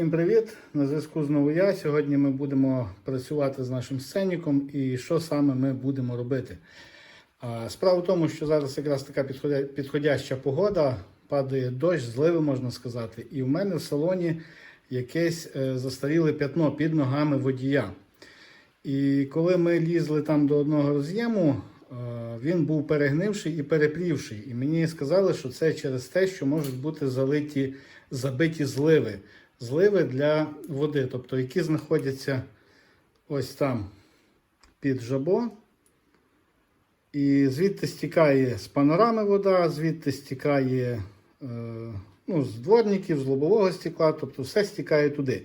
Всім привіт! На зв'язку знову я. Сьогодні ми будемо працювати з нашим сценіком і що саме ми будемо робити. Справа в тому, що зараз якраз така підходяща погода, падає дощ, зливи можна сказати, і в мене в салоні якесь е, застаріле п'ятно під ногами водія. І коли ми лізли там до одного роз'єму, е, він був перегнивший і переплівший. І мені сказали, що це через те, що можуть бути залиті, забиті зливи. Зливи для води, тобто які знаходяться ось там під жабо. І звідти стікає з панорами вода, звідти стікає е, ну, з дворників, з лобового стекла, тобто все стікає туди.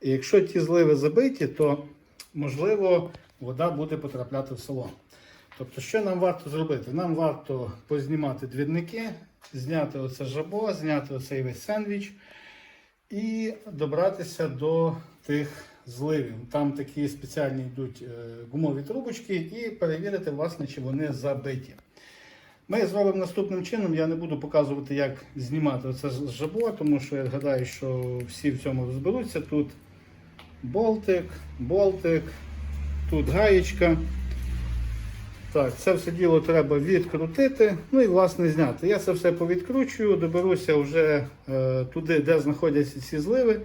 І якщо ті зливи забиті, то можливо вода буде потрапляти в салон. Тобто, що нам варто зробити? Нам варто познімати двірники, зняти оце жабо, зняти оцей весь сендвіч і добратися до тих зливів. Там такі спеціальні йдуть е, гумові трубочки, і перевірити, власне, чи вони забиті. Ми зробимо наступним чином. Я не буду показувати, як знімати оце з жабо, тому що я гадаю, що всі в цьому розберуться. Тут болтик, болтик, тут гаєчка. Так, це все діло треба відкрутити, ну і власне зняти. Я це все повідкручую, доберуся вже е, туди, де знаходяться ці зливи.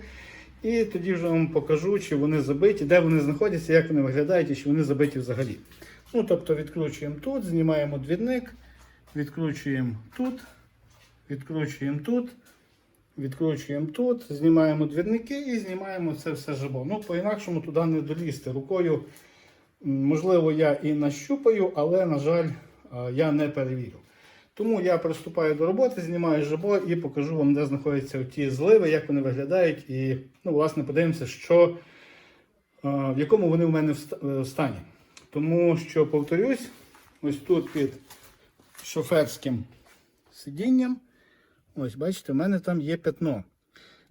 І тоді вже вам покажу, чи вони забиті, де вони знаходяться, як вони виглядають і чи вони забиті взагалі. Ну, тобто відкручуємо тут, знімаємо двірник, відкручуємо тут, відкручуємо тут, відкручуємо тут, знімаємо двірники і знімаємо це все жабо. Ну, по-інакшому туди не долізти. Рукою, можливо, я і нащупаю, але, на жаль, е, я не перевірю. Тому я приступаю до роботи, знімаю жабо і покажу вам, де знаходяться ті зливи, як вони виглядають, і ну, власне подивимося, що, е, в якому вони в мене в е, стані. Тому що, повторюсь, ось тут під шоферським сидінням, ось бачите, в мене там є пятно.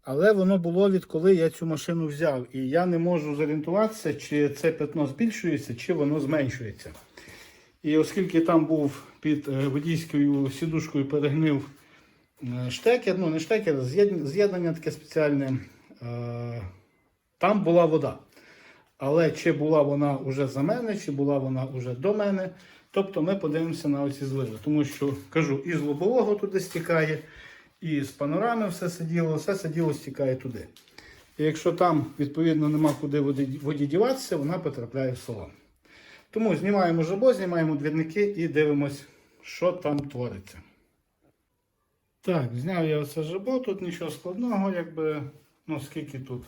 Але воно було відколи я цю машину взяв. І я не можу зорієнтуватися, чи це пятно збільшується, чи воно зменшується. І оскільки там був під е, водійською сідушкою перегнив е, штекер, ну не штекер, з'єднання таке спеціальне, е, там була вода. Але чи була вона вже за мене, чи була вона вже до мене. Тобто ми подивимося на оці зливи. Тому що кажу, і з лобового туди стікає, і з панорами все сиділо, все сиділо стікає туди. І якщо там, відповідно, нема куди воді, діватися, вона потрапляє в салон. Тому знімаємо жабо, знімаємо двірники і дивимось, що там твориться. Так, зняв я оце жабо, тут нічого складного, якби, ну скільки тут.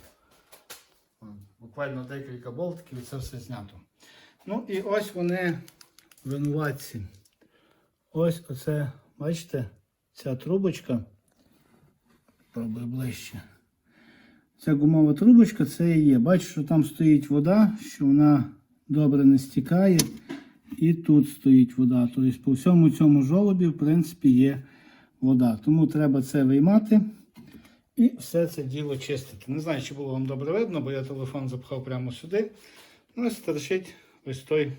Буквально декілька болтиків і це все знято. Ну і ось вони винуватці. Ось оце, бачите, ця трубочка. Пробую ближче. Ця гумова трубочка це і є. Бачу, що там стоїть вода, що вона добре не стікає. І тут стоїть вода. Тобто по всьому цьому жолобі, в принципі, є вода. Тому треба це виймати і все це діло чистити. Не знаю, чи було вам добре видно, бо я телефон запхав прямо сюди. Ну, ось торчить ось той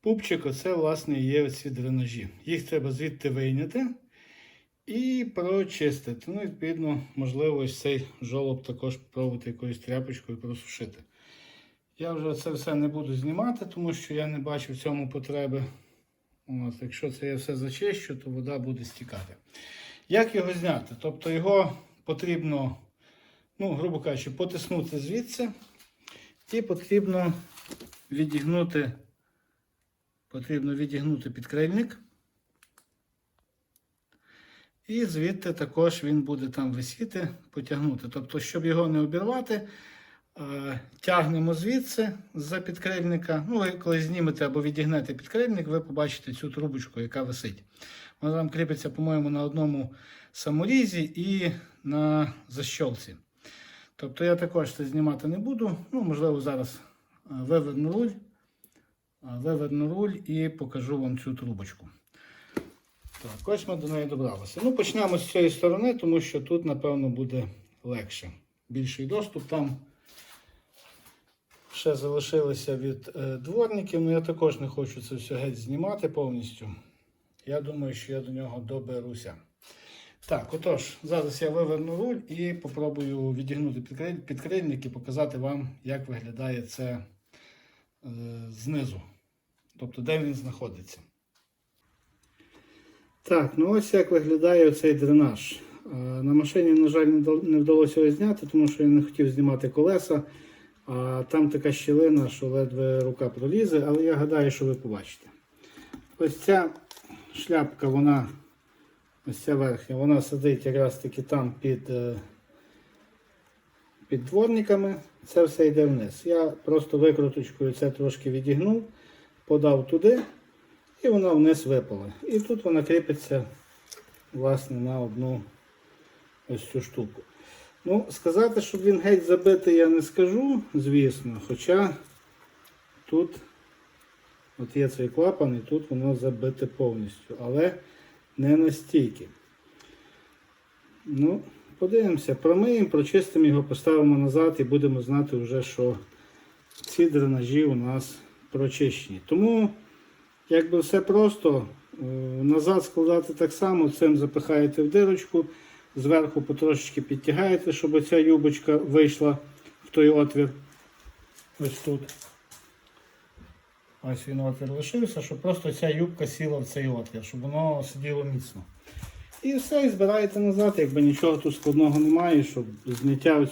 пупчик. Оце, власне, є оці дренажі. Їх треба звідти вийняти і прочистити. Ну, відповідно, можливо, ось цей жолоб також попробувати якоюсь тряпочкою просушити. Я вже це все не буду знімати, тому що я не бачу в цьому потреби. От, якщо це я все зачищу, то вода буде стікати. Як його зняти? Тобто його потрібно, ну, грубо кажучи, потиснути звідси і потрібно відігнути, потрібно відігнути підкрильник. І звідти також він буде там висіти, потягнути. Тобто, щоб його не обірвати, е, тягнемо звідси з-за підкрильника. Ну, ви коли знімете або відігнете підкрильник, ви побачите цю трубочку, яка висить. Вона там кріпиться, по-моєму, на одному саморізі і на защолці. Тобто я також це знімати не буду. Ну, можливо, зараз е, виверну руль, е, виверну руль і покажу вам цю трубочку. Так, ось ми до неї добралися. Ну, почнемо з цієї сторони, тому що тут, напевно, буде легше. Більший доступ. Там ще залишилися від е, дворників, але я також не хочу це все геть знімати повністю. Я думаю, що я до нього доберуся. Так, отож, зараз я виверну руль і попробую відігнути підкриль- підкрильник і показати вам, як виглядає це е, знизу. Тобто, де він знаходиться. Так, ну ось як виглядає цей дренаж. Е, На машині, на жаль, не вдалося його зняти, тому що я не хотів знімати колеса. А там така щілина, що ледве рука пролізе, але я гадаю, що ви побачите. Ось ця шляпка, вона, ось ця верхня, вона сидить якраз таки там під, е, під дворниками. Це все йде вниз. Я просто викруточкою це трошки відігнув, подав туди, і вона вниз випала. І тут вона кріпиться власне на одну ось цю штуку. Ну, сказати, щоб він геть забитий, я не скажу, звісно. Хоча тут от є цей клапан і тут воно забите повністю, але не настільки. Ну, подивимося, промиємо, прочистимо його, поставимо назад і будемо знати вже, що ці дренажі у нас прочищені. Тому, якби все просто, е, назад складати так само, цим запихаєте в дирочку, зверху потрошечки підтягаєте, щоб ця юбочка вийшла в той отвір. Ось тут. Ось він отвір лишився, щоб просто ця юбка сіла в цей отвір, щоб воно сиділо міцно. І все, і збираєте назад, якби нічого тут складного немає, щоб зняття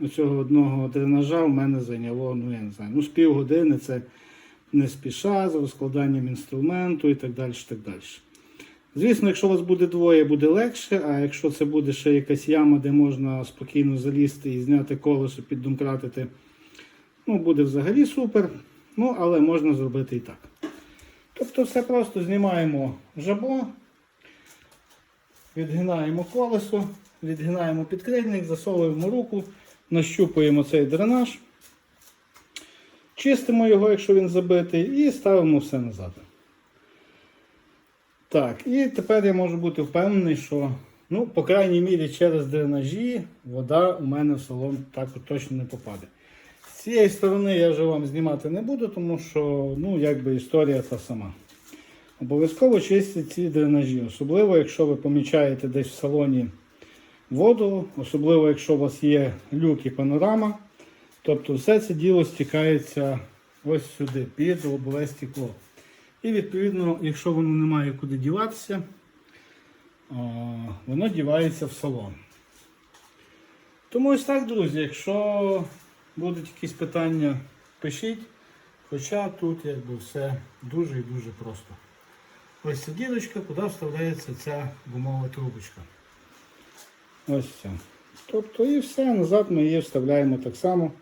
оцього одного дренажа в мене зайняло, ну я не знаю, ну з півгодини це не спіша, з розкладанням інструменту і так далі. так далі. Звісно, якщо вас буде двоє, буде легше, а якщо це буде ще якась яма, де можна спокійно залізти і зняти колесо, піддомкратити, ну буде взагалі супер. Ну, але можна зробити і так. Тобто все просто знімаємо жабо, відгинаємо колесо, відгинаємо підкрильник, засовуємо руку, нащупуємо цей дренаж, чистимо його, якщо він забитий, і ставимо все назад. Так, і тепер я можу бути впевнений, що, ну, по крайній мірі, через дренажі вода у мене в салон так точно не попаде. З цієї сторони я вже вам знімати не буду, тому що ну, якби історія та сама. Обов'язково чистіть ці дренажі, особливо, якщо ви помічаєте десь в салоні воду, особливо, якщо у вас є люк і панорама. Тобто все це діло стікається ось сюди, під лобове стекло. І відповідно, якщо воно не має куди діватися, воно дівається в салон. Тому ось так, друзі, якщо будуть якісь питання, пишіть. Хоча тут якби все дуже і дуже просто. Ось ця дірочка, куди вставляється ця гумова трубочка. Ось ця. Тобто і все, назад ми її вставляємо так само.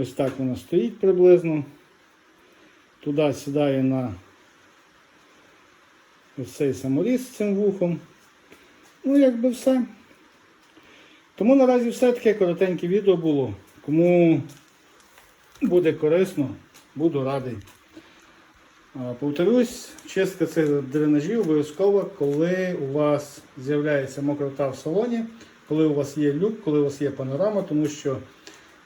Ось так вона стоїть приблизно. Туди сідає на ось цей саморіз з цим вухом. Ну, якби все. Тому наразі все таке коротеньке відео було. Кому буде корисно, буду радий. Повторюсь, чистка цих дренажів обов'язково, коли у вас з'являється мокрота в салоні, коли у вас є люк, коли у вас є панорама, тому що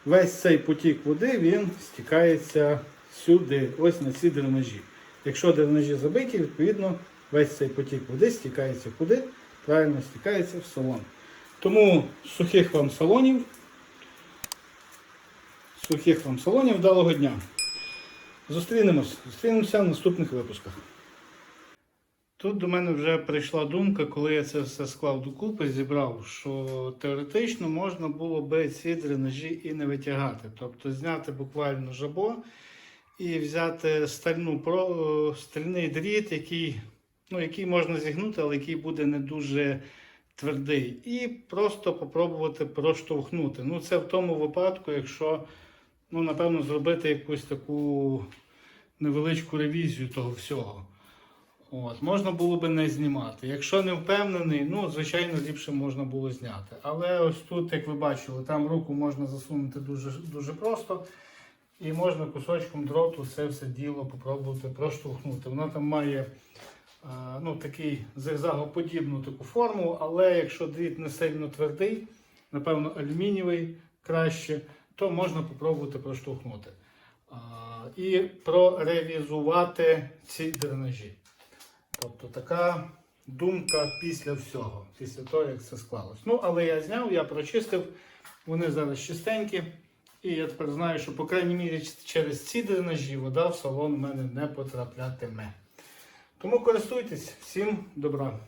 весь цей потік води він стікається сюди, ось на ці дренажі. Якщо дренажі забиті, відповідно весь цей потік води стікається куди? Правильно стікається в салон. Тому сухих вам салонів. Сухих вам салонів вдалого дня. Зустрінемось. Зустрінемося в наступних випусках. Тут до мене вже прийшла думка, коли я це все склав докупи, зібрав, що теоретично можна було би ці дренажі і не витягати. Тобто зняти буквально жабо і взяти стальну, про- стальний дріт, який, ну, який можна зігнути, але який буде не дуже твердий. І просто попробувати проштовхнути. Ну, це в тому випадку, якщо, ну, напевно, зробити якусь таку невеличку ревізію того всього. От, можна було би не знімати. Якщо не впевнений, ну, звичайно, ліпше можна було зняти. Але ось тут, як ви бачили, там руку можна засунути дуже, дуже просто. І можна кусочком дроту це все діло попробувати проштовхнути. Вона там має е, ну, такий зигзагоподібну таку форму, але якщо дріт не сильно твердий, напевно, алюмінієвий краще, то можна попробувати проштовхнути. І проревізувати ці дренажі. Тобто така думка після всього, після того, як це склалось. Ну, але я зняв, я прочистив, вони зараз чистенькі. І я тепер знаю, що, по крайній мірі, через ці дренажі вода в салон у мене не потраплятиме. Тому користуйтесь, всім добра.